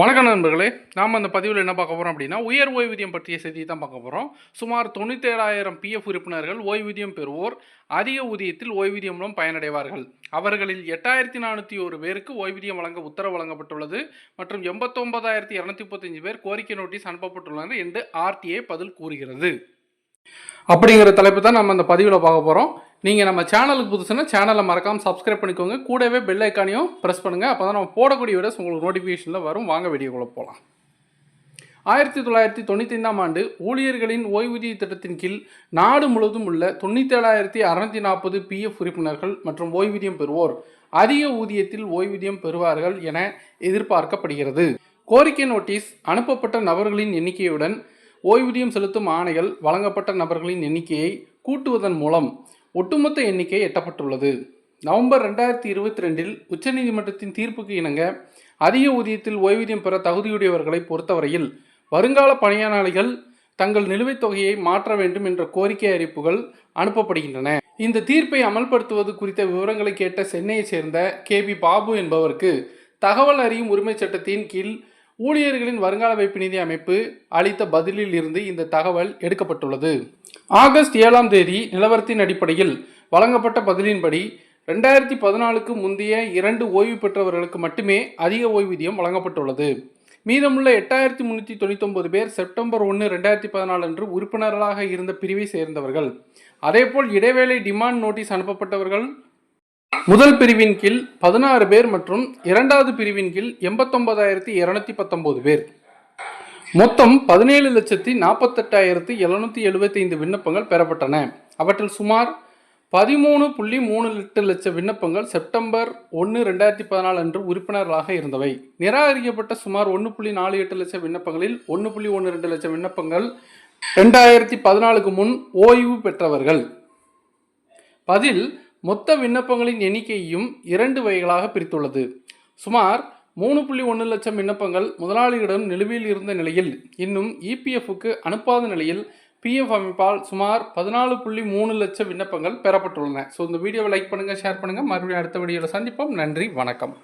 வணக்கம் நண்பர்களே நாம் அந்த பதிவில் என்ன பார்க்க போகிறோம் அப்படின்னா உயர் ஓய்வூதியம் பற்றிய செய்தி தான் பார்க்க போகிறோம் சுமார் தொண்ணூற்றேழாயிரம் பிஎஃப் உறுப்பினர்கள் ஓய்வூதியம் பெறுவோர். அதிக ஊதியத்தில் ஓய்வூதியம் மூலம் பயனடைவார்கள். அவர்களில் எட்டாயிரத்தி நானூற்றி ஒரு பேருக்கு ஓய்வூதியம் வழங்க உத்தரவு வழங்கப்பட்டுள்ளது. மற்றும் எண்பத்தொன்பதாயிரத்தி இரநூத்தி முப்பத்தஞ்சு பேர் கோரிக்கை நோட்டீஸ் அனுப்பப்பட்டுள்ளனர் என்று ஆர்டிஏ பதில் கூறுகிறது. அப்படிங்கிற தலைப்பு தான் நம்ம அந்த பதிவில் பார்க்க போகிறோம் நீங்கள் நம்ம சேனலுக்கு புதுசுன்னா சேனலை மறக்காமல் சப்ஸ்கிரைப் பண்ணிக்கோங்க. கூடவே பெல் ஐக்கானையும் ப்ரெஸ் பண்ணுங்கள் அப்போ தான் நம்ம போடக்கூடிய வீடியோஸ் உங்களுக்கு நோட்டிஃபிகேஷனில் வரும். வாங்க வீடியோக்குள்ளே போகலாம் ஆயிரத்தி தொள்ளாயிரத்தி தொண்ணூற்றி ஐந்தாம் ஆண்டு ஊழியர்களின் ஓய்வூதிய திட்டத்தின் கீழ் நாடு முழுவதும் உள்ள தொண்ணூற்றேழாயிரத்தி அறநூற்றி நாற்பது பிஎஃப் உறுப்பினர்கள் மற்றும் ஓய்வூதியம் பெறுவோர் அதிக ஊதியத்தில் ஓய்வூதியம் பெறுவார்கள் என எதிர்பார்க்கப்படுகிறது. கோரிக்கை நோட்டீஸ் அனுப்பப்பட்ட நபர்களின் எண்ணிக்கையுடன் ஓய்வூதியம் செலுத்தும் ஆணைகள் வழங்கப்பட்ட நபர்களின் எண்ணிக்கையை கூட்டுவதன் மூலம் ஒட்டுமொத்த எண்ணிக்கை எட்டப்பட்டுள்ளது. நவம்பர் ரெண்டாயிரத்தி இருபத்தி ரெண்டில் உச்சநீதிமன்றத்தின் தீர்ப்புக்கு இணங்க அதிக ஊதியத்தில் ஓய்வூதியம் பெற தகுதியுடையவர்களை பொறுத்தவரையில் வருங்கால பணியாளர்கள் தங்கள் நிலுவைத் தொகையை மாற்ற வேண்டும் என்ற கோரிக்கை அறிவிப்புகள் அனுப்பப்படுகின்றன. இந்த தீர்ப்பை அமல்படுத்துவது குறித்த விவரங்களை கேட்ட சென்னையைச் சேர்ந்த கே பி பாபு என்பவருக்கு தகவல் அறியும் உரிமைச் சட்டத்தின் கீழ் ஊழியர்களின் வருங்கால வைப்பு நிதி அமைப்பு அளித்த பதிலில் இருந்து இந்த தகவல் எடுக்கப்பட்டுள்ளது. ஆகஸ்ட் ஏழாம் தேதி நிலவரத்தின் அடிப்படையில் வழங்கப்பட்ட பதிலின்படி ரெண்டாயிரத்தி பதினாலுக்கு முந்தைய இரண்டு ஓய்வு பெற்றவர்களுக்கு மட்டுமே அதிக ஓய்வூதியம் வழங்கப்பட்டுள்ளது. மீதமுள்ள எட்டாயிரத்தி முந்நூற்றி தொண்ணூத்தொம்பது பேர் செப்டம்பர் ஒன்று ரெண்டாயிரத்தி பதினாலு அன்று உறுப்பினர்களாக இருந்த பிரிவை சேர்ந்தவர்கள். அதேபோல் இடைவேளை டிமாண்ட் நோட்டீஸ் அனுப்பப்பட்டவர்கள் முதல் பிரிவின் கீழ் பதினாறு பேர் மற்றும் இரண்டாவது பிரிவின் கீழ் எண்பத்தொன்பதாயிரத்தி இரநூத்தி பத்தொன்பது பேர். மொத்தம் பதினேழு லட்சத்தி நாற்பத்தெட்டாயிரத்தி எழுநூத்தி எழுபத்தைந்து விண்ணப்பங்கள் பெறப்பட்டன. அவற்றில் சுமார் பதிமூணு புள்ளி மூணு எட்டு லட்சம் விண்ணப்பங்கள் செப்டம்பர் ஒன்று ரெண்டாயிரத்தி பதினாலு அன்று உறுப்பினர்களாக இருந்தவை. நிராகரிக்கப்பட்ட சுமார் ஒன்று புள்ளி நாலு எட்டு லட்சம் விண்ணப்பங்களில் ஒன்று புள்ளி ஒன்று ரெண்டு லட்சம் விண்ணப்பங்கள் ரெண்டாயிரத்தி பதினாலுக்கு முன் ஓய்வு பெற்றவர்கள். பதில் மொத்த விண்ணப்பங்களின் எண்ணிக்கையும் இரண்டு வகைகளாக பிரித்துள்ளது. சுமார் மூணு புள்ளி ஒன்று லட்சம் விண்ணப்பங்கள் முதலாளிகளிடம் நிலுவையில் இருந்த நிலையில் இன்னும் இபிஎஃப்க்கு அனுப்பாத நிலையில் பிஎஃப் அமைப்பால் சுமார் பதினாலு புள்ளி மூணு லட்சம் விண்ணப்பங்கள் பெறப்பட்டுள்ளன. ஸோ இந்த வீடியோவை லைக் பண்ணுங்கள் ஷேர் பண்ணுங்கள் மறுபடியும் அடுத்த வீடியோவில் சந்திப்போம். நன்றி வணக்கம்.